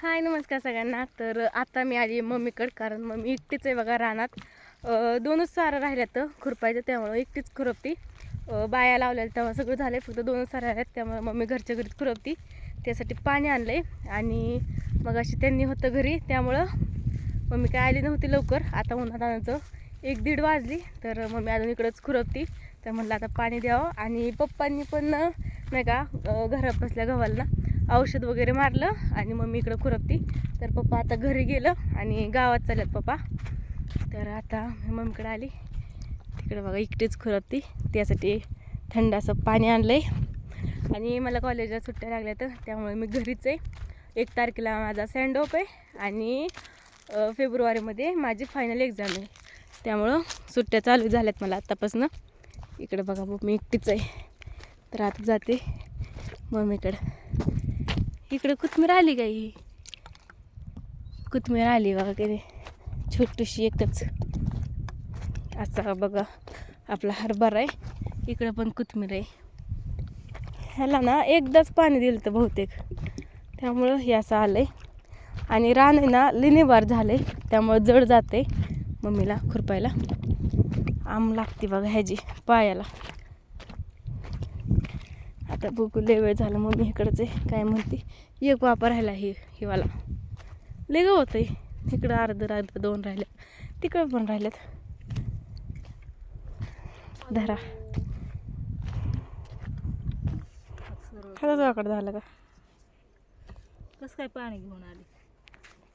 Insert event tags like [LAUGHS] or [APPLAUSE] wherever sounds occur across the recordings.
हाय नमस्कार सगळ्यांना. तर आता मी आली मम्मीकडे कारण मम्मी एकटीच आहे बघा रानात. दोनच सारा राहिल्या तर खुरपायचं त्यामुळं एकटीच खुरपती. बाया लावलेल्या तेव्हा सगळं झालं फक्त दोनच सारा राहिल्यात त्यामुळे मम्मी घरच्या घरीच खुरपती. त्यासाठी पाणी आणलं आहे आणि मग अशी त्यांनी होतं घरी त्यामुळं मम्मी काय आली नव्हती लवकर. आता उन्हात आणायचं. एक दीड वाजली तर मम्मी अजून इकडंच खुरपती. तर म्हणलं आता पाणी द्यावं आणि पप्पांनी पण नाही का घरात बसल्या गव्हाला. औषध वगैरे मारलं आणि मम्मी इकडं खुरपती. तर पप्पा आता घरी गेलं आणि गावात चालत पप्पा. तर आता मी मम्मीकडे आली. तिकडे बघा इकडेच खुरपती. त्यासाठी थंड असं पाणी आणलं आहे आणि मला कॉलेजला सुट्ट्या लागल्या तर त्यामुळे मी घरीच आहे. एक तारखेला माझा सँड ऑफ आहे आणि फेब्रुवारीमध्ये माझी फायनल एक्झाम आहे. त्यामुळं सुट्ट्या चालू झाल्यात मला आत्तापासनं. इकडे बघा बघ मी एकटीच आहे. तर आता जाते मम्मीकडं. इकडे कोथमीर आली का ही? कोथमीर आली बघा किती छोटीशी एकच. असा बघा आपला हरभरा आहे. इकडं पण कोथमीर आहे. ह्याला ना एकदाच पाणी दिलं तर बहुतेक. त्यामुळं हे असं आलं आहे आणि रान आहे ना लिनेबार झालं आहे त्यामुळं जड जाते मम्मीला खुरपायला. आम लागते बघा ह्याची पायाला. आता बघू लय वेळ झाला मम्मी इकडंच काय म्हणते? एक वापर राहिला ही हिवाला. लय ग होतं इकडं अर्ध अर्ध दोन राहिल्या. तिकडं पण राहिल्यात. धरा. खरंच वाकड झालं का? कसं काय पाणी घेऊन आली?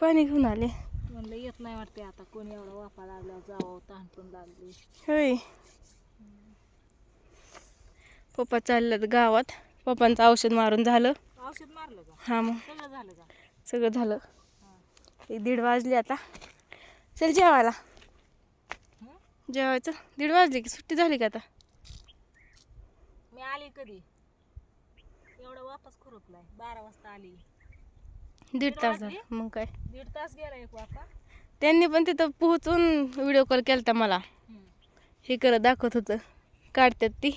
पाणी घेऊन आले. म्हणलं येत नाही वाटते आता. कोणी एवढा वापा लागला जावं तहान पण लागली. होय. पप्पा चाललं गावात. पप्पांचं औषध मारून झालं. औषध मारलं हा मग. सगळं झालं का? सगळं झालं. एक दीड वाजली आता. चल जेवायला? जेवायचं. दीड वाजली की सुट्टी झाली का आता? मी आली कधी? एवढा वापस खुरपलाय. बारा वाजता आली. दीड तास झाला. मग काय? दीड तास गेला एक वापा त्यांनी पण तिथं पोहोचून व्हिडिओ कॉल केला मला. हे करत दाखवत होतं. काढतात ती.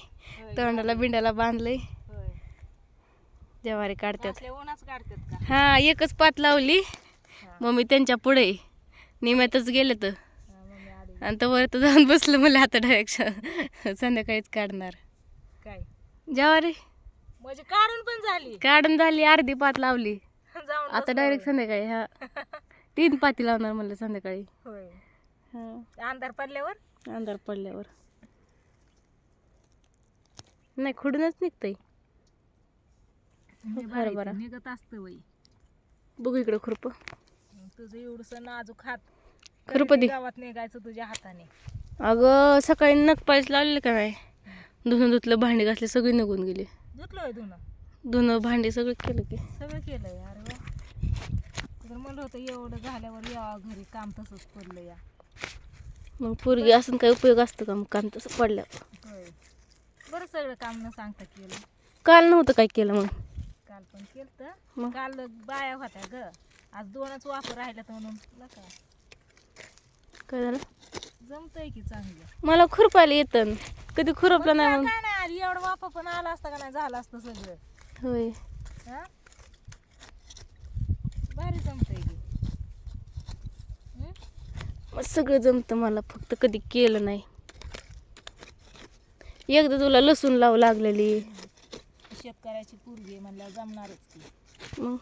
तोंडाला बिंडाला बांधलंय. ज्वारी काढतात. हा एकच पात लावली. हा. मग मी त्यांच्या पुढे. निम्यातच गेले तर आणि तर वर तर जाऊन बसलं मला आता डायरेक्ट संध्याकाळीच काढणार. काय? ज्वारी. म्हणजे काढून पण झाली. काढून झाली अर्धी पात लावली. आता डायरेक्ट संध्याकाळी हा. तीन पाती लावणार म्हणलं संध्याकाळी. हा. अंधार पडल्यावर? अंधार पडल्यावर. नाही खुडूनच निघतंय. बरं. निघत असतं वय. बघू इकडं खुरप. तुझं एवढस नाजूक हात. खुरपं दे. गावात निघायचं तुझ्या हाताने? अगं सकाळी नख पालीस लावलेलं का नाही? धुणं धुतलं भांडी घासले सगळी निघून गेली. धुतलोय धुणं? धुणं भांडी सगळं केलं की. सगळं अरे वा तर म्हणलं होतं एवढं झाल्यावर यावं घरी काम तसंच पडलं या. मग पोरगी असून काही उपयोग असतो का मग? काम तसं पडलं होय. बरं सगळं काम न सांगता केलं. काल नव्हतं काय केलं मग? काल पण केलं मग? काल बाया होत्या ग. आज दोनच वापर राहिल्यात म्हणून. नका काय झालं? जमतंय की चांगलं. मला खुरपायला येतं. कधी खुरपलं नाही मग काय नाही आली. एवढं वापर पण आला असता का नाही? झालं असतं सगळं. होय. हा? भारी जमतंय की. हं? मग सगळं जमतं मला. फक्त कधी केलं नाही. एकदा तुला लसूण लावू लागलेली. शेतकऱ्याची पोरगी म्हणल्यावर जमणारच की. मग?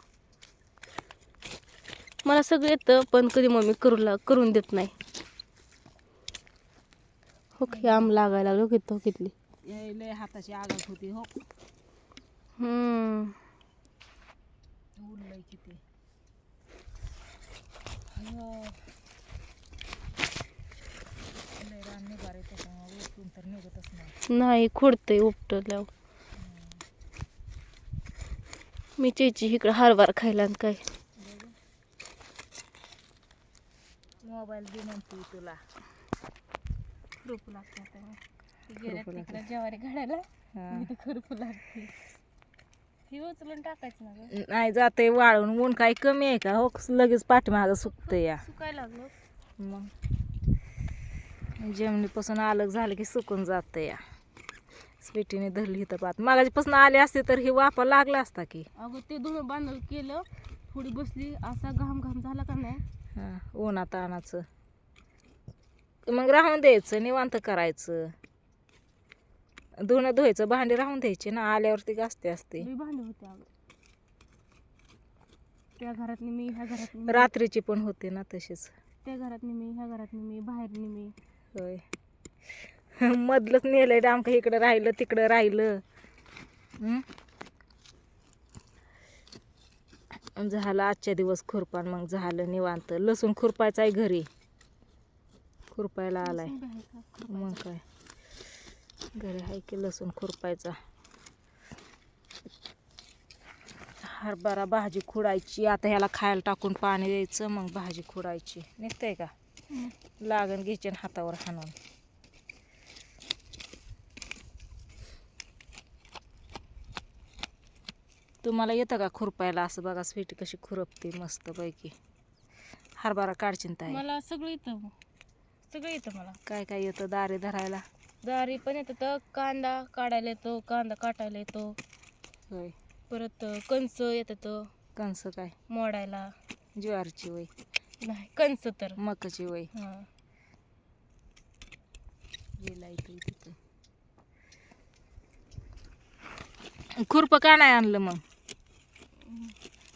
मला सगळं येतं पण कधी मम्मी करू ला करून देत नाही. हो की आम लागायला लागलो किती. कितली लय हाताची आगत होती हो. हम्म. किती हो. लय रान निभार त्याच्यामुळे उठून तर निघतच नाही. नाही खोडतंय उपटल्यावर. मी चेची इकडं हरभरा खायला आणि काय. मोबाईल दे म्हणते तुला. खुरपू लागते आता. मग. ते गेल्यात खुरपू तिकडं ज्वारी घालायला. हा. मी ते खुरपू लागते. ही उचलून टाकायचं ना गं. नाही जाते वाळून. ऊन काही कमी आहे का? हो लगेच पाठीमागं सुकतं या. सुकायला लागलो. मग? जमिनीपासून अलग झालं की सुकून जातं या. स्वीटीने धरली इथं पात. मागाच्यापासून आले असते तर ही वापा लागला असता की. अगं ते धुणं बांधलं केलं थोडी बसली असा घाम घाम झाला का नाही? हा उन्हात आणायचं. मग राहून द्यायचं निवांत करायचं. धुणं धुवायचं भांडी राहून द्यायची ना आल्यावरती गाजते असते. भांडी होते अगं. त्या घरातली मी ह्या घरातली मी, रात्रीची पण होते ना तशीच. त्या घरातली मी ह्या घरातली मी बाहेरनी मी. होय. [LAUGHS] मधलंच नेलंय डामका इकडं राहिलं तिकडं राहिलं? झालं आजच्या दिवस खुरपान मग झालं निवांत. लसूण खुरपायचा आहे घरी. खुरपायला आलाय. मग काय? घरी आहे की लसूण खुरपायचा. हरभरा भाजी खुडायची. आता ह्याला खायला टाकून पाणी द्यायचं मग भाजी खुडायची. निघतंय का. लागण घ्यायची हातावर हाणून. तुम्हाला येतं का खुरपायला? असं बघा स्वीट कशी खुरपते मस्त पैकी हरभरा काढशील ताई. मला सगळं येतं. सगळं येतं मला. काय काय येतं? दारे धरायला? दारी पण येतं तर कांदा काढायला येतो कांदा काटायला येतो. होय. परत कंच येतं तर कंस काय? मोडायला. ज्वारीची वय. नाही कंच तर. मकाची वय. हां. खुरपं का नाही आणलं मग.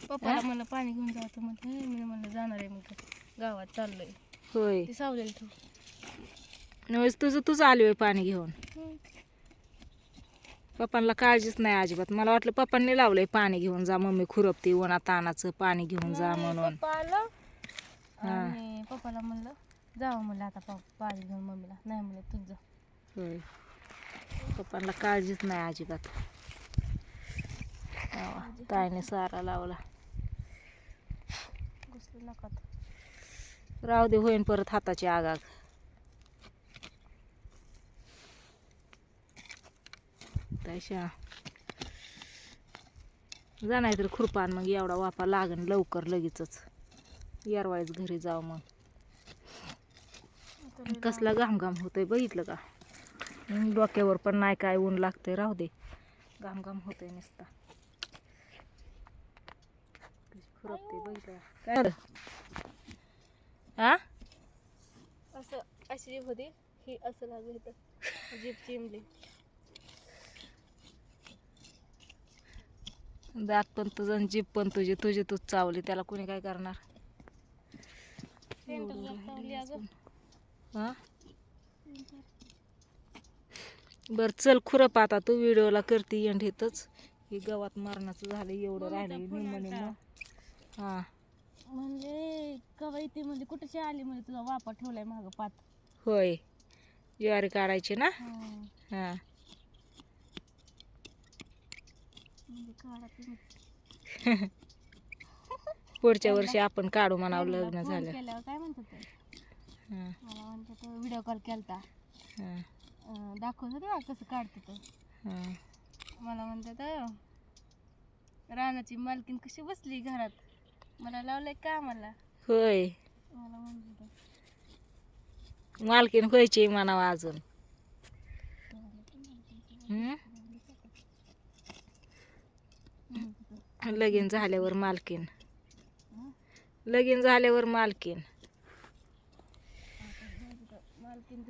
पप्पाला? म्हणलं पाणी घेऊन जातो म्हणते मी म्हणलं जाणार आहे. मग गावात चाललंय. होय. ते सावलेलं ठेव नव्हेच तुझं तुझं आली होय पाणी घेऊन. पप्पांना काळजीच नाही अजिबात. मला वाटलं पप्पांनी लावलंय पाणी घेऊन जा मम्मी खुरपती उन्हा तानाचं पाणी घेऊन जा म्हणून. पप्पा आलं. आणि पप्पाला म्हणलं जावं म्हणलं आता पा- पाणी घेऊन मम्मीला. नाही म्हणलं तुझं होय. पप्पांना काळजीच नाही अजिबात. ताईने सारा लावला. घुसलं राहू दे होईन परत हाताची आगाग. तशा जा नाही तर खुरपान मग एवढा वापा लागन लवकर लगेचच. यारवाळीच घरी जाऊ मग. कसला घाम घाम होतोय बघितलं का? डोक्यावर पण नाही काय ऊन लागतंय राहू दे. घाम घाम होतोय नुसता. खुरपते बघितलं? काय? आ? असं अशी जीभ होती ही असं लागलं होतं जीभ चिमली. दात पण तुझं जीभ पण तुझी तुझी तूच चावली त्याला कोणी काय करणार? हा? बर चल खुरप आता तू व्हिडिओला करते एंड हे गवात मारण्याचं झालं एवढं राहिलं निम्म निम्म हा. म्हणजे कवा म्हणजे कुठेशी आली म्हणजे तुझा वापा ठेवलाय मागं पात? होय. ज्वारी काढायची ना? हा. म्हणजे काढा [LAUGHS] पुढच्या वर्षी आपण काढू म्हणावं लग्न झालं. केल्यावर काय म्हणतात ते? हा. मला म्हणतात व्हिडिओ कॉल केलता. हा. अं, दाखवत होते कसं काढते हा. मला म्हणतात "अं, रानाची मालकीन कशी बसली घरात? मला लावलंय का मला होय. मला म्हणतात मालकीन व्हायची म्हणावं अजून? लगीन झाल्यावर मालकीन लगीन झाल्यावर मालकीन. मालकीन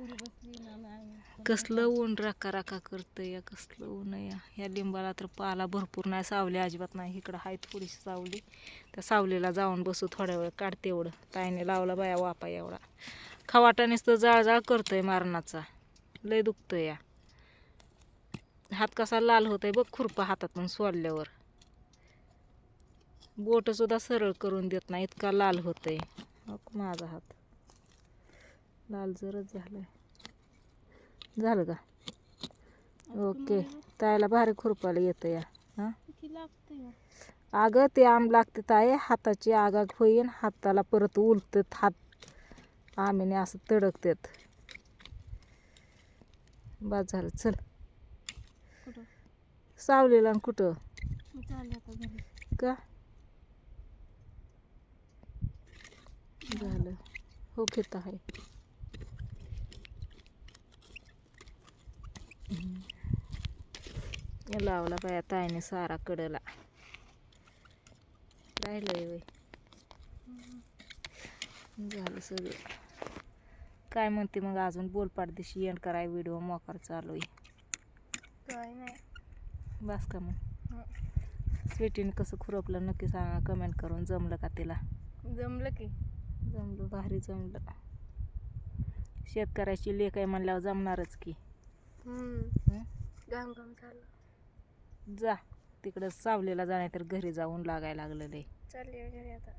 कसलं ऊन राका राका करतं या कसलं ऊन आहे या. लिंबाला तर पाला भरपूर नाही सावली अजिबात नाही. इकडं हाय थोडीशी सावली. त्या सावलीला जाऊन बसू थोड्या वेळ काढते एवढं. ताईने लावला बाया वापा एवढा. खवाटा तर जाळजाळ करतोय मारणाचा. लय दुखतंय या. हात कसा लाल होतोय बघ खुरपा हातातून सोडल्यावर. बोट सुद्धा सरळ करून देत नाही. इतका लाल होतोय. हो माझा हात. लाल जरच झालाय. झालं का? ओके. तायला भारी खुरपाला येतं या. हां? अगं ते आंब लागते ताय हाताची आगाग होईन. हाताला परत उलतात हात. आम्हीने असं तडकतात. बाद झालं. चल. सावलेला कुठं? का? झालं. हो घेत आहे. लावला बाया ताईने सारा कडला. राहिलंय वय झालं सगळं. काय म्हणते मग अजून बोलपाट दिशी एंड कराय व्हिडिओ मोकार चालू आहे. काय नाही. बस का मग? हं. स्वीटीने कसं खुरपलं नक्की सांगा कमेंट करून जमलं का तिला? जमलं की. जमलं भारी जमलं. शेतकऱ्याची लेख आहे म्हणल्यावर जमणारच की. हम्म. हं? घाम घाम झालं जा तिकडं सावलीला जाण्या तर घरी जाऊन लागायला लागलेलं आहे चालली घरी आता.